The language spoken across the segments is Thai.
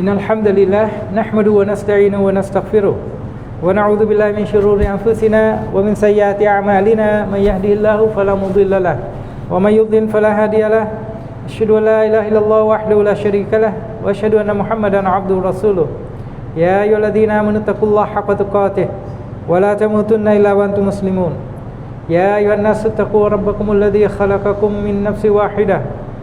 إن الحمد لله نحمده ونستعينه ونستغفره ونعوذ بالله من شرور أنفسنا ومن سيئات أعمالنا. من يهده الله فلا مضل له ومن يضلل فلا هادي له. أشهد أن لا إله إلا الله وحده لا شريك له وأشهد أن محمدا عبده ورسوله. يا أيها الذين آمنوا اتقوا الله حق تقاته ولا تموتن إلا وأنتم مسلمون. يا أيها الناس اتقوا ربكم الذي خلقكم من نفس واحدة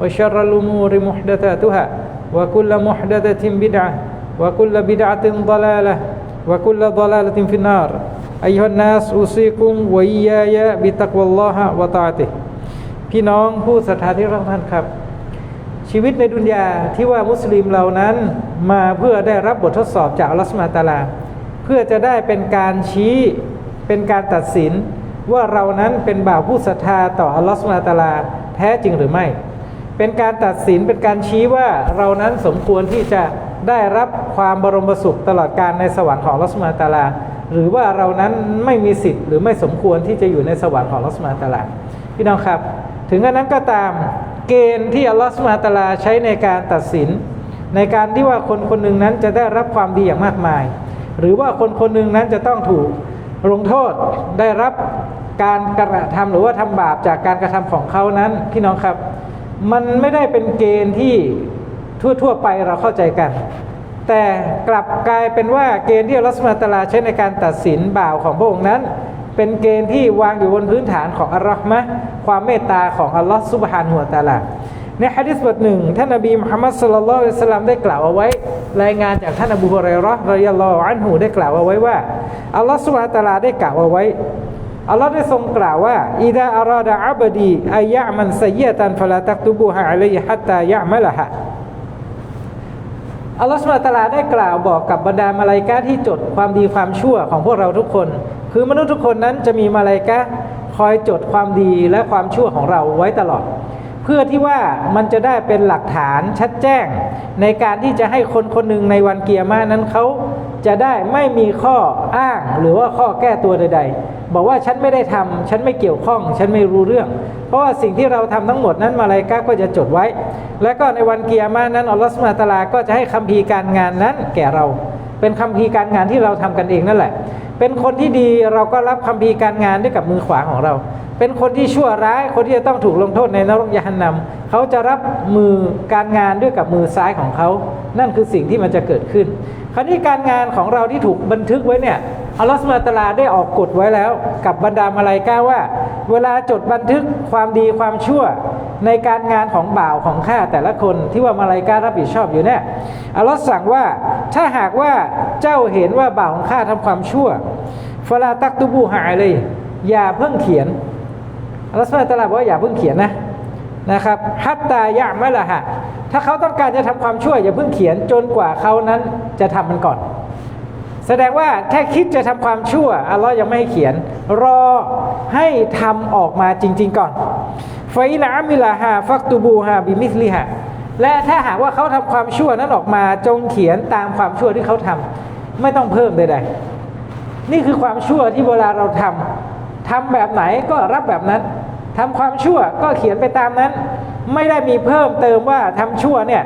وشر الأمور محدثاتها وكل محدثة بدعة وكل بدعة ضلالة وكل ضلالة في النار أيها الناس أوصيكم وإياي بتقوى الله وطاعته พี่น้องผู้ศรัทธาที่รักท่านครับ ชีวิตในดุนยาที่ว่ามุสลิมเหล่านั้นมาเพื่อได้รับบททดสอบจากอัลลอฮฺสุลตาลา เพื่อจะได้เป็นการชี้เป็นการตัดสิน ว่าเรานั้นเป็นบ่าวผู้ศรัทธาต่ออัลลอฮฺสุลตาลาแท้จริงหรือไม่ เป็นการตัดสินเป็นการชี้ว่าเรานั้นสมควรที่จะได้รับความบรมสุขตลอดการในสวรรค์ของอัลอสุลตาลา หรือว่าเรานั้นไม่มีสิทธิ์หรือไม่สมควรที่จะอยู่ในสวรรค์ของอัลอสุลตาลาพี่น้องครับ ถึงกระนั้นก็ตามเกณฑ์ที่อัลลอฮฺสุลตาลาใช้ในการตัดสิน ในการที่ว่าคนคนหนึ่งนั้นจะได้รับความดีอย่างมากมาย หรือว่าคนคนหนึ่งนั้นจะต้องถูกลงโทษได้รับการกระทำหรือว่าทำบาปจากการกระทำของเขานั้นพี่น้องครับ มันไม่ได้เป็นเกณฑ์ที่ทั่ว ๆ ไปเราเข้าใจกัน แต่กลับกลายเป็นว่าเกณฑ์ที่อัลลอฮฺสุลตาลาใช้ในการตัดสินบ่าวของพระองค์นั้น เป็นเกณฑ์ที่วางอยู่บนพื้นฐานของอัลลอฮ์มะความเมตตาของอัลลอฮ์สุบฮานะฮูวตะอาลาในฮะดิษบทหนึ่งท่านนบีมุฮัมมัดสุลลัลลอฮุอะลัยฮิวะสัลลัมได้กล่าวเอาไว้ รายงานจากท่านอบูฮุเรยเราะห์รอยัลลอฮุอันฮูได้กล่าวเอาไว้ว่าอัลลอฮ์สุบฮานะฮูวะตะอาลาได้กล่าวเอาไว้ อัลลอฮ์ได้ทรงกล่าวว่าอิดะอาราดะอับดีอายะมันซัยยะตันฟลาตักตุบูฮะอะลัยฮัตตายะมะละฮะอัลลอฮฺสุบฮาตะอาลาได้กล่าวบอกกับบรรดามาลาอิกะฮ์ที่จดความดีความชั่วของพวกเราทุกคน คือมนุษย์ทุกคนนั้นจะมีมาลาอิกะฮ์คอยจดความดีและความชั่วของเราไว้ตลอด เพื่อที่ว่ามันจะได้เป็นหลักฐานชัดแจ้ง ในการที่จะให้คนคนหนึ่งในวันเกียร์มานั้นเขา จะได้ไม่มีข้ออ้างหรือว่าข้อแก้ตัวใด ๆ บอกว่าฉันไม่ได้ทำฉันไม่เกี่ยวข้อง ฉันไม่รู้เรื่อง เพราะว่าสิ่งที่เราทำทั้งหมดนั้นมาลายกาก็จะจดไว้ และก็ในวันเกียร์มานั้นอัลลอฮฺสุบฮาตาลาก็จะให้คัมภีร์การงานนั้นแก่เรา เป็นคัมภีร์การงานที่เราทำกันเองนั่นแหละ เป็นคนที่ดีเราก็รับคัมภีร์การงานด้วยกับมือขวาของเรา เป็นคนที่ชั่วร้ายคนที่จะต้องถูกลงโทษในนรกยานนำเขาจะรับมือการงานด้วยกับมือซ้ายของเขา นั่นคือสิ่งที่มันจะเกิดขึ้น ราวนี้การงานของเราที่ถูกบันทึกไว้เนี่ยอัลลอฮฺสุบฮานะฮูวะตาลาได้ออกกฎไว้แล้วกับบรรดามาลายกาว่า เวลาจดบันทึกความดีความชั่วในการงานของบ่าวของข้าแต่ละคนที่ว่ามาลายการรับผิดชอบอยู่เนี่ยอัลลอฮฺสั่งว่าถ้าหากว่าเจ้าเห็นว่าบ่าวของข้าทำความชั่วฟลาตักตุบูหายเลย อย่าเพิ่งเขียนอัลลอฮฺสุบฮานะฮูวะตาลาบอกว่าอย่าเพิ่งเขียนนะ นะครับฮัตตายะมะละฮะถ้าเขาต้องการจะทำความช่วยอย่าเพิ่งเขียนจนกว่าเขานั้นจะทำมันก่อน แสดงว่าแค่คิดจะทำความชั่วอัลลอฮ์ยังไม่ให้เขียน รอให้ทำออกมาจริง ๆ ก่อนไฟละมิลาฮาฟักตูบูฮาบิมิสลิฮะและถ้าหากว่าเขาทำความชั่วนั้นออกมาจงเขียนตามความชั่วที่เขาทำไม่ต้องเพิ่มใดๆนี่คือความชั่วที่เวลาเราทำทำแบบไหนก็รับแบบนั้น ทำความชั่วก็เขียนไปตามนั้น ไม่ได้มีเพิ่มเติมว่าทำชั่วเนี่ย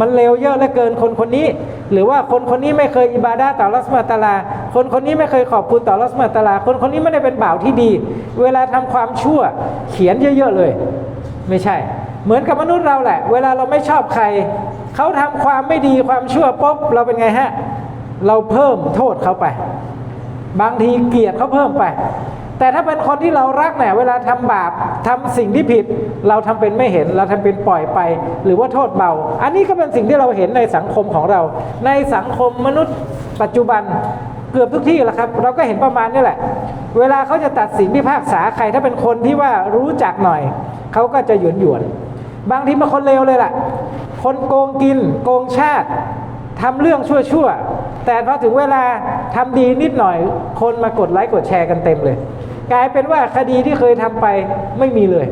มันเลวเยอะเหลือเกินคนคนนี้ หรือว่าคนคนนี้ไม่เคยอิบาดาต่อรัสมาตาลา คนคนนี้ไม่เคยขอบคุณต่อรัสมาตาลา คนคนนี้ไม่ได้เป็นบ่าวที่ดี เวลาทำความชั่วเขียนเยอะๆเลย ไม่ใช่ เหมือนกับมนุษย์เราแหละ เวลาเราไม่ชอบใคร เขาทำความไม่ดีความชั่วปุ๊บเราเป็นไงฮะ เราเพิ่มโทษเขาไป บางทีเกลียดเขาเพิ่มไป แต่ถ้าเป็นคนที่เรารักเนี่ยเวลาทำบาปทำสิ่งที่ผิด เราทำเป็นไม่เห็นเราทำเป็นปล่อยไป หรือว่าโทษเบา อันนี้ก็เป็นสิ่งที่เราเห็นในสังคมของเรา ในสังคมมนุษย์ ปัจจุบันเกือบทุกที่แหละครับ เราก็เห็นประมาณนี้แหละ เวลาเขาจะตัดสินพิพากษาใครถ้าเป็นคนที่ว่ารู้จักหน่อย เขาก็จะหยวนหยวนบางทีมาคนเลวเลยล่ะ คนโกงกิน โกงชาติททำเรื่องชั่วๆแต่พอถึงเวลาทำดีนิดหน่อย คนมากดไลค์กดแชร์กันเต็มเลย กลายเป็นว่าคดีที่เคยทำไปไม่มีเลย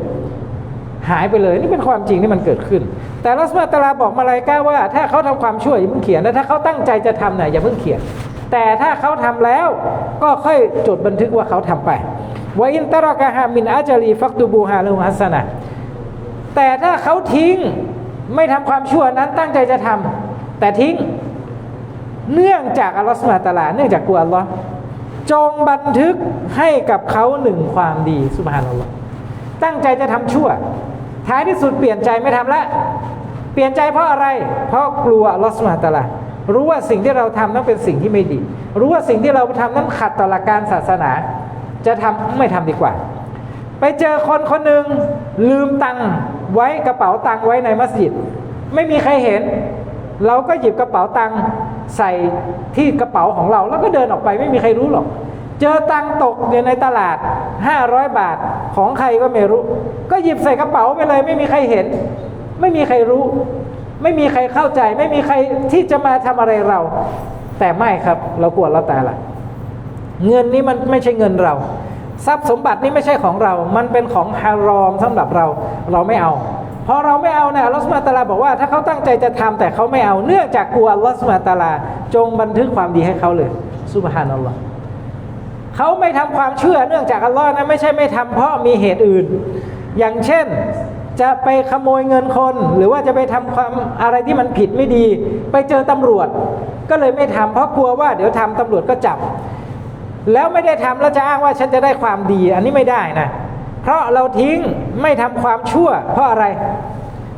หายไปเลย นี่เป็นความจริงที่มันเกิดขึ้น แต่รัสมาตาลาบอกมาลายก้าว่า ถ้าเขาทำความชั่วอย่าเพิ่งเขียนและถ้าเขาตั้งใจจะทำเนี่ยอย่าเพิ่งเขียน แต่ถ้าเขาทำแล้วก็ค่อยจดบันทึกว่าเขาทำไปวอินตรากะฮามินอาจารีฟักตูบูฮาลุฮัสนะแต่ถ้าเขาทิ้งไม่ทำความชั่วนั้นตั้งใจจะทำแต่ทิ้ง เนื่องจากอัลลอฮฺสุบฮาตาลา เนื่องจากกลัวอัลลอฮ์ จงบันทึกให้กับเขาหนึ่งความดีสุบฮานัลลอฮ์ตั้งใจจะทำชั่ว ท้ายที่สุดเปลี่ยนใจไม่ทำละเปลี่ยนใจเพราะอะไร เพราะกลัวอัลอสุบฮาตาลารู้ว่าสิ่งที่เราทำนั้นเป็นสิ่งที่ไม่ดี รู้ว่าสิ่งที่เราทำนั้นขัดต่อหลักการศาสนา จะทำไม่ทำดีกว่า ไปเจอคนคนหนึ่งลืมตังค์ไว้กระเป๋าตังค์ไว้ในมัสยิด ไม่มีใครเห็น เราก็หยิบกระเป๋าตังค์ ใส่ที่กระเป๋าของเรา แล้วก็เดินออกไปไม่มีใครรู้หรอก เจอตังตกอยู่ในตลาด 500 บาทของใครก็ไม่รู้ ก็หยิบใส่กระเป๋าไปเลย ไม่มีใครเห็น ไม่มีใครรู้ ไม่มีใครเข้าใจ ไม่มีใครที่จะมาทำอะไรเรา แต่ไม่ครับ เรากลัวเราแต่ละเงินนี้มันไม่ใช่เงินเรา ทรัพย์สมบัตินี้ไม่ใช่ของเรา มันเป็นของฮารอมสำหรับเรา เราไม่เอา พอเราไม่เอาเนี่ยอัลอสุบฮาตาลาบอกว่าถ้าเขาตั้งใจจะทำแต่เขาไม่เอาเนื่องจากกลัวอัลอสุบฮาตาลา จงบันทึกความดีให้เขาเลยสุบฮานัลลอฮ์เขาไม่ทำความเชื่อเนื่องจากอัลลอฮ์นะไม่ใช่ไม่ทำเพราะมีเหตุอื่น อย่างเช่นจะไปขโมยเงินคน หรือว่าจะไปทำความอะไรที่มันผิดไม่ดี ไปเจอตำรวจ ก็เลยไม่ทำเพราะกลัวว่าเดี๋ยวทำตำรวจก็จับ แล้วไม่ได้ทำแล้วจะอ้างว่าฉันจะได้ความดี อันนี้ไม่ได้นะ เพราะเราทิ้ง ไม่ทำความชั่ว เพราะอะไร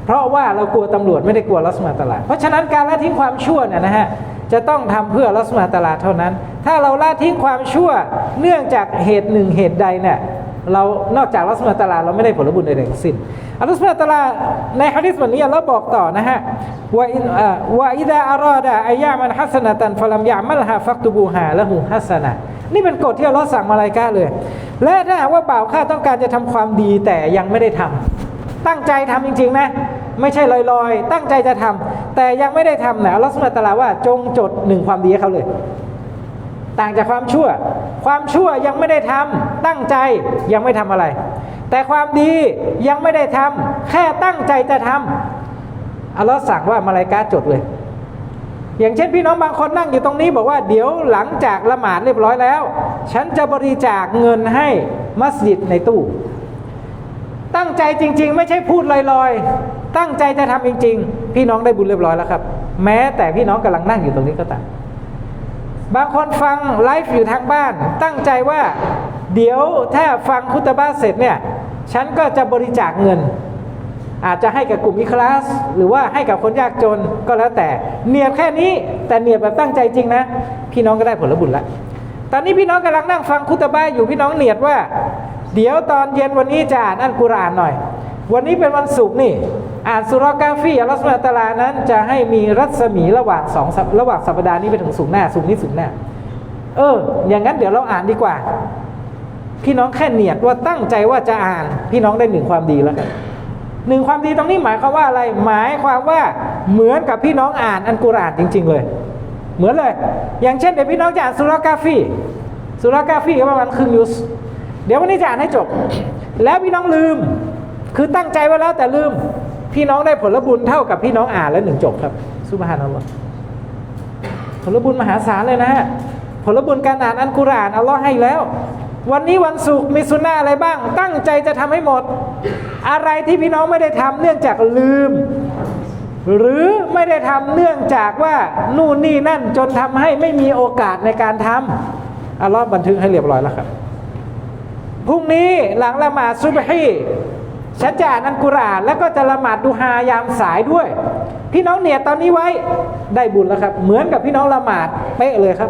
เพราะว่าเรากลัวตำรวจไม่ได้กลัวลัสมาตลาดเพราะฉะนั้นการละทิ้งความชั่วเนี่ยนะฮะจะต้องทำเพื่อลัสมาตลาดเท่านั้น ถ้าเราละทิ้งความชั่วเนื่องจากเหตุหนึ่งเหตุใดเนี่ยเรานอกจากลัสมาตลาดเราไม่ได้ผลบุญใดๆทั้งสิ้นอัลลอฮฺสุบฮานะตะอาลาในฮะดิษวันนี้เราบอกต่อนะฮะว่าอินอ่าว่าอิดะอารอดะอายามันฮัสนะตันฟลัมยะมัลฮะฟักตุบูฮาละหูฮัสนะ นี่เป็นกฎที่อัลลอฮ์สั่งมาลายกาเลย และถ้าหากว่าบ่าวข้าต้องการจะทำความดีแต่ยังไม่ได้ทำตั้งใจทำจริง ๆ นะ ไม่ใช่ลอยๆ ตั้งใจจะทำแต่ยังไม่ได้ทำนะอัลลอฮฺสุบฮานะฮูวะตาลาว่าจงจดหนึ่งความดีให้เขาเลย ต่างจากความชั่ว ความชั่วยังไม่ได้ทำตั้งใจยังไม่ทำอะไร แต่ความดียังไม่ได้ทำแค่ตั้งใจจะทำอัลลอฮ์สั่งว่ามาลายกาจดเลย อย่างเช่นพี่น้องบางคนนั่งอยู่ตรงนี้บอกว่าเดี๋ยวหลังจากละหมาดเรียบร้อยแล้ว ฉันจะบริจาคเงินให้มัสยิดในตู้ ตั้งใจจริง ๆ ไม่ใช่พูดลอยๆ ตั้งใจจะทำจริง ๆ พี่น้องได้บุญเรียบร้อยแล้วครับ แม้แต่พี่น้องกำลังนั่งอยู่ตรงนี้ก็ตามบางคนฟังไลฟ์อยู่ทางบ้าน ตั้งใจว่า เดี๋ยวถ้าฟังคุตบะเสร็จเนี่ย ฉันก็จะบริจาคเงิน อาจจะให้กับกลุ่มอิคลาส หรือว่าให้กับคนยากจนก็แล้วแต่เนียดแค่นี้ แต่เนียดแบบตั้งใจจริงนะ พี่น้องก็ได้ผลบุญละตอนนี้พี่น้องกำลังนั่งฟังคุตบะอยู่พี่น้องเนียดว่า เดี๋ยวตอนเย็นวันนี้จะอ่านอัลกุรอานหน่อย วันนี้เป็นวันศุกร์นี่ อ่านสุรกาฟีอัลลอฮฺสุบฮาตาลานั้น จะให้มีรัศมีระหว่างสองระหว่างสัปดาห์นี้ไปถึงสุกหน้าสุกนี้สุกหน้า เออ อย่างนั้นเดี๋ยวเราอ่านดีกว่า พี่น้องแค่เนียดว่าตั้งใจว่าจะอ่าน พี่น้องได้หนึ่งความดีแล้วกัน หนึ่งความดีตรงนี้หมายความว่าอะไร หมายความว่าเหมือนกับพี่น้องอ่านอันกุรอานจริง ๆ เลย เหมือนเลย อย่างเช่นเดี๋ยวพี่น้องจะอ่านสุรากาฟีสุรากาฟีก็ประมาณครึ่งยุสเดี๋ยววันนี้จะอ่านให้จบ แล้วพี่น้องลืม คือตั้งใจไว้แล้วแต่ลืม พี่น้องได้ผลบุญเท่ากับพี่น้องอ่านแล้วหนึ่งจบครับสุบฮานัลลอฮ์ผลบุญมหาศาลเลยนะฮะผลบุญการอ่านอันกุรอานอัลลอฮ์ให้แล้ว วันนี้วันศุกร์มีสุนนะอะไรบ้าง ตั้งใจจะทำให้หมด อะไรที่พี่น้องไม่ได้ทำเนื่องจากลืม หรือไม่ได้ทำเนื่องจากว่านู่นนี่นั่นจนทำให้ไม่มีโอกาสในการทำอัลลอฮ์บันทึกให้เรียบร้อยแล้วครับพรุ่งนี้หลังละหมาดซุบฮีฉันจะอ่านอันกุรอานแล้วก็จะละหมาดดูฮายามสายด้วย พี่น้องเนี่ยตอนนี้ไว้ได้บุญแล้วครับ เหมือนกับพี่น้องละหมาดเป๊ะเลยครับ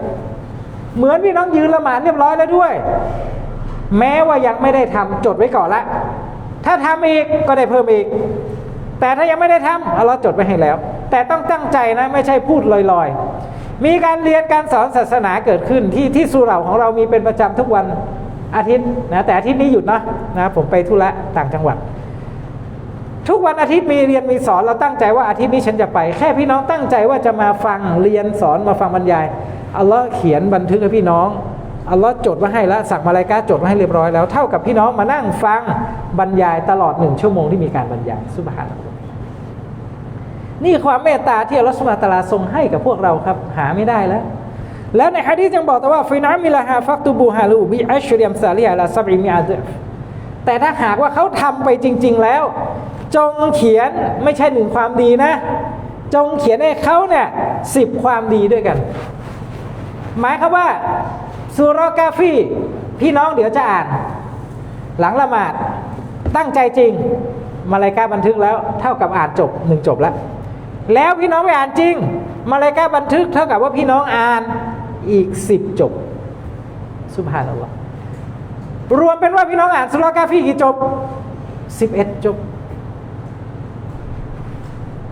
เหมือนพี่น้องยืนละหมาดเรียบร้อยแล้วด้วย แม้ว่ายังไม่ได้ทำจดไว้ก่อนละ ถ้าทำอีกก็ได้เพิ่มอีก แต่ถ้ายังไม่ได้ทำเอาเราจดไว้ให้แล้ว แต่ต้องตั้งใจนะไม่ใช่พูดลอยๆ มีการเรียนการสอนศาสนาเกิดขึ้นที่ที่สุเหร่าของเรามีเป็นประจำทุกวันอาทิตย์นะแต่อาทิตย์นี้หยุดนะนะผมไปธุระต่างจังหวัด ทุกวันอาทิตย์มีเรียนมีสอนเราตั้งใจว่าอาทิตย์นี้ฉันจะไป แค่พี่น้องตั้งใจว่าจะมาฟังเรียนสอนมาฟังบรรยายอัลลอฮ์เขียนบันทึกให้พี่น้อง อัลลอฮ์จดไว้ให้แล้วสั่งมาลายกาจดไว้ให้เรียบร้อยแล้วเท่ากับพี่น้องมานั่งฟังบรรยายตลอดหนึ่งชั่วโมงที่มีการบรรยายสุบฮานะนี่ความเมตตาที่อัลลอฮ์สุบฮาตาลาทรงให้กับพวกเราครับหาไม่ได้แล้ว แล้วในฮะดีษยังบอกแต่ว่าฟินามิลาฮาฟักตูบูฮาลูบิอัชริยมซาลียลาซับริมีอาเดแต่ถ้าหากว่าเขาทำไปจริง ๆแล้ว จงเขียนไม่ใช่หนึ่งความดีนะ จงเขียนให้เขาเนี่ยสิบความดีด้วยกัน หมายคือว่า สุรกาฟีพี่น้องเดี๋ยวจะอ่าน หลังละหมาดตั้งใจจริง มาลายกาบันทึกแล้ว เท่ากับอ่านจบหนึ่งจบแล้ว แล้วพี่น้องไปอ่านจริง มาลายกาบันทึกเท่ากับว่าพี่น้องอ่านอีกสิบจบสุภาพนัลลอฮ์รวมเป็นว่าพี่น้องอ่านสุรกาฟีกี่จบสิบเอ็ดจบ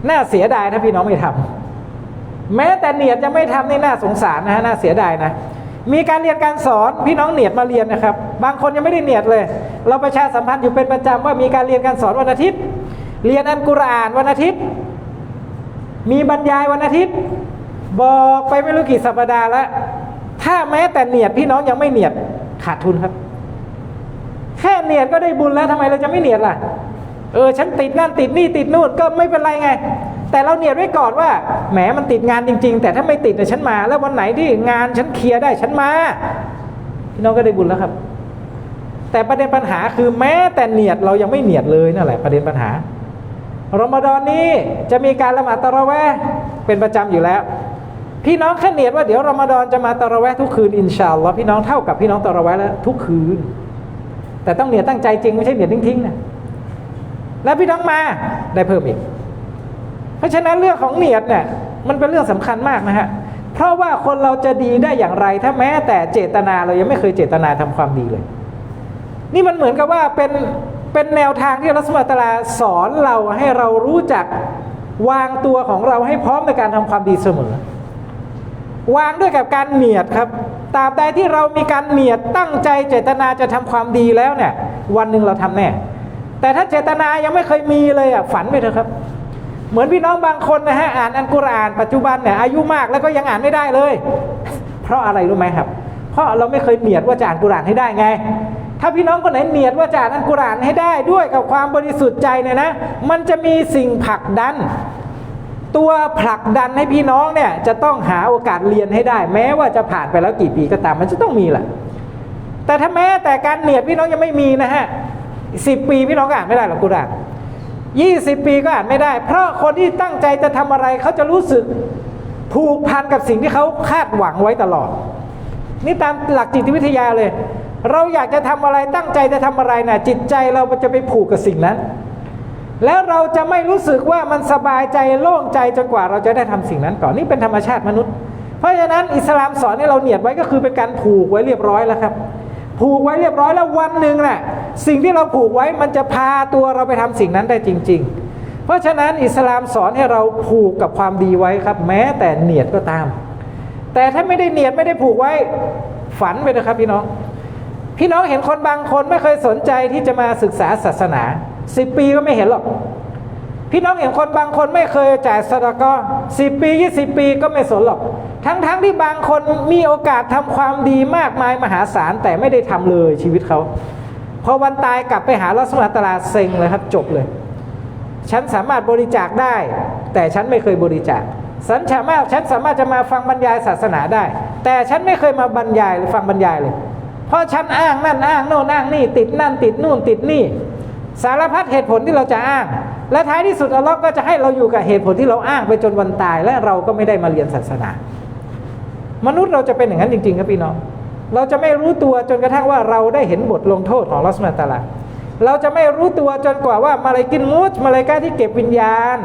น่าเสียดายถ้าพี่น้องไม่ทำแม้แต่เนียดจะไม่ทำนี่น่าสงสารนะฮะน่าเสียดายนะ มีการเรียนการสอนพี่น้องเนียดมาเรียนนะครับ บางคนยังไม่ได้เนียดเลย เราประชาสัมพันธ์อยู่เป็นประจำว่ามีการเรียนการสอนวันอาทิตย์ เรียนอันกุรอานวันอาทิตย์ มีบรรยายวันอาทิตย์ บอกไปไม่รู้กี่สัปดาห์แล้วถ้าแม้แต่เนียดพี่น้องยังไม่เนียดขาดทุนครับ แค่เนียดก็ได้บุญแล้วทำไมเราจะไม่เนียดล่ะ เออฉันติดนั่นติดนี่ติดนู่นก็ไม่เป็นไรไง แต่เราเนียดไว้ก่อนว่าแหมมันติดงานจริง ๆ แต่ถ้าไม่ติดเนี่ยฉันมา แล้ววันไหนที่งานฉันเคลียร์ได้ฉันมาพี่น้องก็ได้บุญแล้วครับ แต่ประเด็นปัญหาคือแม้แต่เนียดเรายังไม่เนียดเลยนั่นแหละประเด็นปัญหารอมฎอนนี้จะมีการละหมาดตะระแวห์เป็นประจำอยู่แล้ว พี่น้องแค่เนียดว่าเดี๋ยวรอมฎอนจะมาตะระแวห์ทุกคืนอินชาอัลลอฮ์พี่น้องเท่ากับพี่น้องตะระแวห์แล้วทุกคืน แต่ต้องเนียดตั้งใจจริงไม่ใช่เนียดทิ้งๆนะแล้วพี่น้องมาได้เพิ่มอีก เพราะฉะนั้นเรื่องของเนียดเนี่ยมันเป็นเรื่องสำคัญมากนะฮะเพราะว่าคนเราจะดีได้อย่างไร ถ้าแม้แต่เจตนาเรายังไม่เคยเจตนาทำความดีเลย นี่มันเหมือนกับว่าเป็นเป็นแนวทางที่อัลลอฮฺสุบฮานะฮูวะตาลาสอนเราให้เรารู้จักวางตัวของเราให้พร้อมในการทำความดีเสมอ วางด้วยกับการเนียดครับตราบใดที่เรามีการเนียดตั้งใจเจตนาจะทำความดีแล้วเนี่ย วันหนึ่งเราทำแน่ แต่ถ้าเจตนายังไม่เคยมีเลยอะฝันไปเถอะครับ เหมือนพี่น้องบางคนนะฮะอ่านอันกุรอานปัจจุบันเนี่ยอายุมากแล้วก็ยังอ่านไม่ได้เลย เพราะอะไรรู้ไหมครับ เพราะเราไม่เคยเนียดว่าจะอ่านกุรอานให้ได้ไง ถ้าพี่น้องคนไหนเนียดว่าจะอ่านอันกุรอานให้ได้ด้วยกับความบริสุทธิ์ใจเนี่ยนะ มันจะมีสิ่งผลักดัน ตัวผลักดันให้พี่น้องเนี่ยจะต้องหาโอกาสเรียนให้ได้ แม้ว่าจะผ่านไปแล้วกี่ปีก็ตามมันจะต้องมีแหละแต่ถ้าแม้แต่การเนียดพี่น้องยังไม่มีนะฮะสิบปีพี่น้องอ่านไม่ได้หรอกกุรอาน ยี่สิบปีก็อ่านไม่ได้ เพราะคนที่ตั้งใจจะทำอะไรเขาจะรู้สึกผูกพันกับสิ่งที่เขาคาดหวังไว้ตลอด นี่ตามหลักจิตวิทยาเลย เราอยากจะทำอะไรตั้งใจจะทำอะไรนะ่ะจิตใจเราจะไปผูกกับสิ่งนั้น แล้วเราจะไม่รู้สึกว่ามันสบายใจโล่งใจจนกว่าเราจะได้ทำสิ่งนั้นก่อนนี่เป็นธรรมชาติมนุษย์ เพราะฉะนั้นอิสลามสอนให้เราเนียดไว้ก็คือเป็นการผูกไว้เรียบร้อยแล้วครับ ผูกไว้เรียบร้อยแล้ววันหนึ่งแหละสิ่งที่เราผูกไว้มันจะพาตัวเราไปทำสิ่งนั้นได้จริง ๆ เพราะฉะนั้นอิสลามสอนให้เราผูกกับความดีไว้ครับ แม้แต่เนียดก็ตาม แต่ถ้าไม่ได้เนียดไม่ได้ผูกไว้ฝันไปนะครับพี่น้อง พี่น้องเห็นคนบางคนไม่เคยสนใจที่จะมาศึกษาศาสนาสิบปีก็ไม่เห็นหรอก พี่น้องเห็นคนบางคนไม่เคยจ่ายสตากอสิบปียี่สิบปีก็ไม่สนหรอก ทั้งๆทที่บางคนมีโอกาสทำความดีมากมายมหาศาลแต่ไม่ได้ทำเลยชีวิตเขาพอวันตายกลับไปหาลัสมาตลาเซ็งเลยครับจบเลย ฉันสามารถบริจาคได้ แต่ฉันไม่เคยบริจาคฉันสามารถฉันสามารถจะมาฟังบรรยายศาสนาได้ แต่ฉันไม่เคยมาบรรยายหรือฟังบรรยายเลย เพราะฉันอ้างนั่นอ้างโน่นอ้างนี่ ติดนั่นติดนู่นติดนี่ สารพัดเหตุผลที่เราจะอ้าง และท้ายที่สุดอัลลอฮ์ก็จะให้เราอยู่กับเหตุผลที่เราอ้างไปจนวันตาย และเราก็ไม่ได้มาเรียนศาสนา มนุษย์เราจะเป็นอย่างนั้นจริง ๆ ครับพี่น้อง เราจะไม่รู้ตัวจนกระทั่งว่าเราได้เห็นบทลงโทษของลัสมาตาลาเราจะไม่รู้ตัวจนกว่าว่ามาลายกินมูชมาลายกาที่เก็บวิญญาณ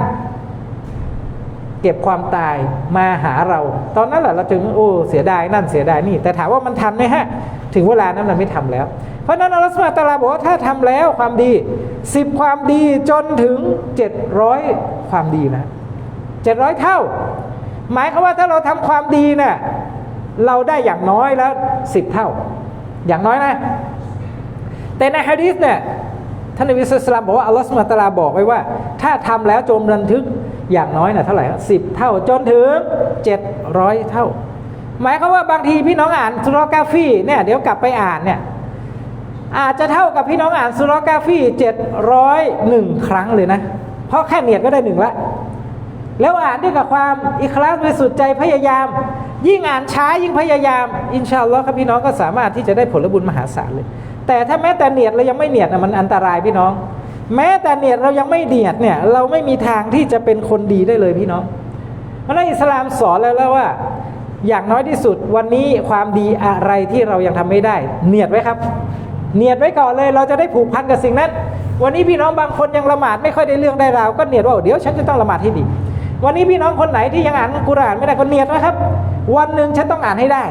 เก็บความตายมาหาเรา ตอนนั้นแหละเราจึงโอ้เสียดายนั่นเสียดายนี่ แต่ถามว่ามันทันไหมฮะ ถึงเวลานั้นมันไม่ทำแล้ว เพราะนั้นอัลลอฮฺสุบฮานตะอาลาบอกว่าถ้าทำแล้วความดีสิบความดีจนถึงเจ็ดร้อยความดีนะเจ็ดร้อยเท่า หมายความว่าถ้าเราทำความดีเนี่ยเราได้อย่างน้อยแล้วสิบเท่า อย่างน้อยนะ แต่ในฮะดีษเนี่ยท่านนบีสุลต่านบอกว่าอัลลอฮฺสุลตาราบอกไว้ว่า ถ้าทำแล้วจงบันทึกอย่างน้อยนะเท่าไหร่สิบเท่าจนถึงเจ็ดร้อยเท่า หมายความว่าบางทีพี่น้องอ่านสุรกาฟีเนี่ยเดี๋ยวกลับไปอ่านเนี่ย อาจจะเท่ากับพี่น้องอ่านสุรกาฟีเจ็ดร้อยหนึ่งครั้งเลยนะ เพราะแค่เนียดก็ได้หนึ่งละ แล้วอ่านด้วยกับความอิคลาสบริสุทธิ์ใจพยายาม ยิ่งอ่านช้ายิ่งพยายาม อินชาอัลลอฮ์ครับพี่น้องก็สามารถที่จะได้ผลบุญมหาศาลเลย แต่ถ้าแม้แต่เนียดเรายังไม่เนียดนะมันอันตรายพี่น้อง แม้แต่เนียดเรายังไม่เนียดเนี่ยเราไม่มีทางที่จะเป็นคนดีได้เลยพี่น้องเพราะนั้นอิสลามสอนแล้วแล้วว่าอย่างน้อยที่สุดวันนี้ความดีอะไรที่เรายังทำไม่ได้ เนียดไว้ครับ เนียดไว้ก่อนเลยเราจะได้ผูกพันกับสิ่งนั้น วันนี้พี่น้องบางคนยังละหมาดไม่ค่อยได้เรื่องได้ราวก็เนียดว่าเดี๋ยวฉันจะต้องละหมาดให้ดี วันนี้พี่น้องคนไหนที่ยังอ่านกุรอานไม่ได้ก็เนียดนะครับ วันหนึ่งฉันต้องอ่านให้ได้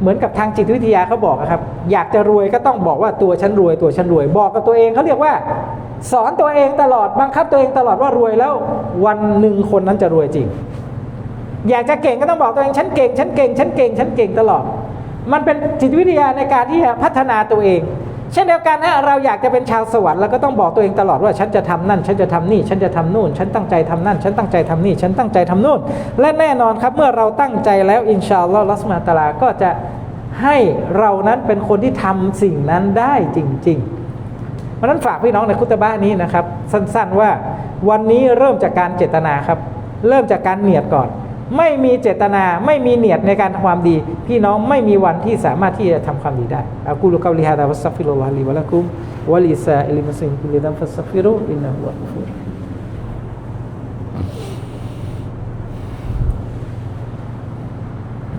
เหมือนกับทางจิตวิทยาเขาบอกครับ อยากจะรวยก็ต้องบอกว่าตัวฉันรวยตัวฉันรวย บอกกับตัวเองเขาเรียกว่า สอนตัวเองตลอดบังคับตัวเองตลอดว่ารวยแล้ว วันหนึ่งคนนั้นจะรวยจริง อยากจะเก่งก็ต้องบอกตัวเองฉันเก่งฉันเก่งฉันเก่งฉันเก่งตลอด มันเป็นจิตวิทยาในการที่จะพัฒนาตัวเอง เช่นเดียวกันนะเราอยากจะเป็นชาวสวรรค์เราก็ต้องบอกตัวเองตลอดว่าฉันจะทำนั่น ฉันจะทำนี่ ฉันจะทำนู่น ฉันตั้งใจทำนั่น ฉันตั้งใจทำนี่ ฉันตั้งใจทำนู่น และแน่นอนครับเมื่อเราตั้งใจแล้วอินชาอัลลอฮ์ลัสมาตาลาก็จะให้เรานั้นเป็นคนที่ทำสิ่งนั้นได้จริง ๆ เพราะนั้นฝากพี่น้องในคุตบ้านี้นะครับ สั้นๆว่าวันนี้เริ่มจากการเจตนาครับ เริ่มจากการเนียดก่อน ไม่มีเจตนาไม่มีเนียดในการทำความดี พี่น้องไม่มีวันที่สามารถที่จะทำความดีได้อากูลุกาลิฮะดาวัสฟิโลลาลีวะลักุมวะลิซาอิลิมุสิมกุลิดัมฟัสฟิโรอินนะฮุวะฟูร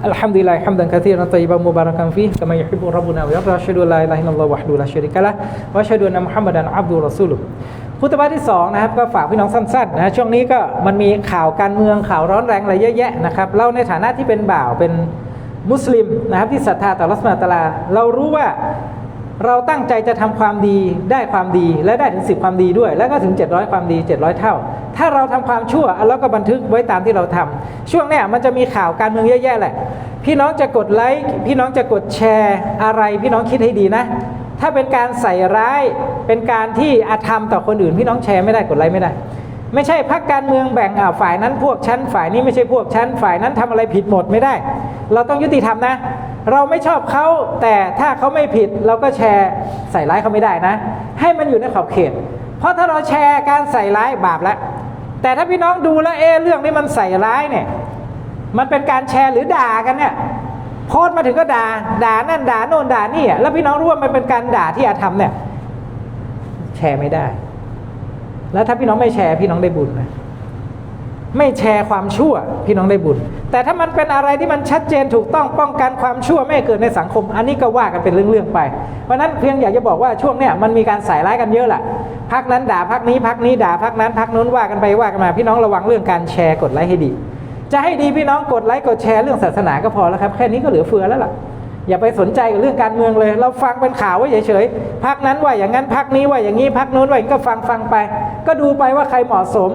อัลฮัมดุลิลลาฮิฮัมดันกะทีรันตอยบะมุบารักันฟีกะมายุฮิบุร็อบบุนาวะยัรฎอชฮะดุลลาอิลาฮะอิลลัลลอฮ์วะฮดุลาชะริกะละวะชฮะดุอันนะมุฮัมมัดันอับดุรรอซูลุ พุทธบาทที่สองนะครับก็ฝากพี่น้องสั้นๆนะช่วงนี้ก็มันมีข่าวการเมืองข่าวร้อนแรงอะไรเยอะแยะนะครับเราในฐานะที่เป็นบ่าวเป็นมุสลิมนะครับที่ศรัทธาต่อรัสมาตาลาเรารู้ว่าเราตั้งใจจะทำความดีได้ความดีและได้ถึงสิบความดีด้วย แล้วก็ถึง 700 ความดี 700 เท่า ถ้าเราทำความชั่วเราก็บันทึกไว้ตามที่เราทำช่วงเนี้ยมันจะมีข่าวการเมืองเยอะแยะแหละ พี่น้องจะกดไลค์พี่น้องจะกดแชร์อะไร พี่น้องคิดให้ดีนะ ถ้าเป็นการใส่ร้ายเป็นการที่อาธรรมต่อคนอื่นพี่น้องแชร์ไม่ได้กดไลค์ไม่ได้ ไม่ใช่พักการเมืองแบ่งอ่าฝ่ายนั้นพวกชั้นฝ่ายนี้ไม่ใช่พวกชั้นฝ่ายนั้นทำอะไรผิดหมดไม่ได้ เราต้องยุติธรรมนะ เราไม่ชอบเขาแต่ถ้าเขาไม่ผิดเราก็แชร์ใส่ร้ายเขาไม่ได้นะ ให้มันอยู่ในขอบเขต เพราะถ้าเราแชร์การใส่ร้ายบาปแล้วแต่ถ้าพี่น้องดูแล้วเอเรื่องนี้มันใส่ร้ายเนี่ยมันเป็นการแชร์หรือด่ากันเนี่ย โพสมาถึงก็ด่าด่านั่นด่าโน่นด่านี่อะแล้วพี่น้องรู้ว่ามันเป็นการด่าที่อาธรรมเนี่ย แชร์ไม่ได้ แล้วถ้าพี่น้องไม่แชร์พี่น้องได้บุญนะไม่แชร์ความชั่วพี่น้องได้บุญ แต่ถ้ามันเป็นอะไรที่มันชัดเจนถูกต้องป้องกันความชั่วไม่เกิดในสังคม อันนี้ก็ว่ากันเป็นเรื่องๆไป เพราะฉะนั้นเพียงอยากจะบอกว่าช่วงเนี้ยมันมีการใส่ร้ายกันเยอะแหละพักนั้นด่าพักนี้พักนี้ด่าพักนั้นพักนู้นว่ากันไปว่ากันมา พี่น้องระวังเรื่องการแชร์กดไลค์ให้ดี จะให้ดีพี่น้องกดไลค์กดแชร์เรื่องศาสนาก็พอแล้วครับ แค่นี้ก็เหลือเฟือแล้วล่ะ อย่าไปสนใจกับเรื่องการเมืองเลย เราฟังเป็นข่าวไว้เฉยๆพักนั้นว่าอย่างนั้นพักนี้ว่าอย่างนี้พักนู้นว่าอย่างนี้ก็ฟังฟังไป ก็ดูไปว่าใครเหมาะสม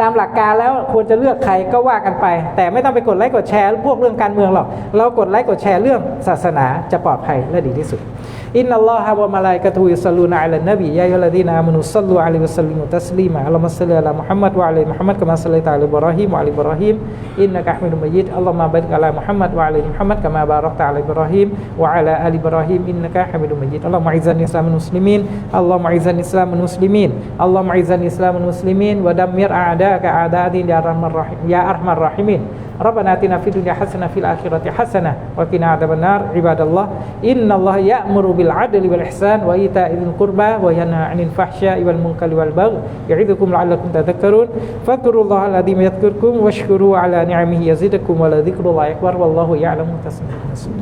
ตามหลักการแล้วควรจะเลือกใครก็ว่ากันไป แต่ไม่ต้องไปกดไลค์กดแชร์พวกเรื่องการเมืองหรอกเรากดไลค์กดแชร์เรื่องศาสนาจะปลอดภัยและดีที่สุด อินนัลลอฮะวะมะลาอิกะตุฮุยุศ็อลลูนอะลันนบียาอัยยุฮัลลดีนอามานุศ็อลลูอะลัยฮิวะซัลลิมุตัสลีมาอัลลอฮุมะศ็อลลิอะลามุฮัมมัดวะอะลัยมุฮัมมัดกะมาศ็อลลัยตะอะลาอิบรอฮีมวะอะลัยอิบรอฮีมอินนะกะฮ์มิดุมะยิดอัลลอฮุมะบาริกอะลามุฮัมมัดวะอะลัยมุฮัมมัดกะมาบารักตะอะลาอิบรอฮีมวะอะลาอาลิอิบรอฮีมอินนะกะฮ์มิดุมะยิดอัลลอฮุมะอิซซันอิสลามมุสลิมีนอัลลอฮุมะอิซซันอิสลามมุสลิมีนอัลลอฮุมะอิซซันอิสลามมุสลิมีนวะดัมมิรอาดากะอาดาดินยาอัรมัรรอฮีมยาอัรมัรรอฮีมิน ربنا آتنا في الدنيا حسنة في الآخرة حسنة وقنا عذاب النار. عباد الله إن الله يأمر بالعدل والإحسان وإيتاء ذي القربى وينهى عن الفحشاء والمنكر والبغي يعظكم لعلكم تذكرون. فاذكروا الله العظيم يذكركم واشكروا على نعمه يزدكم ولذكر الله أكبر والله يعلم تسمعون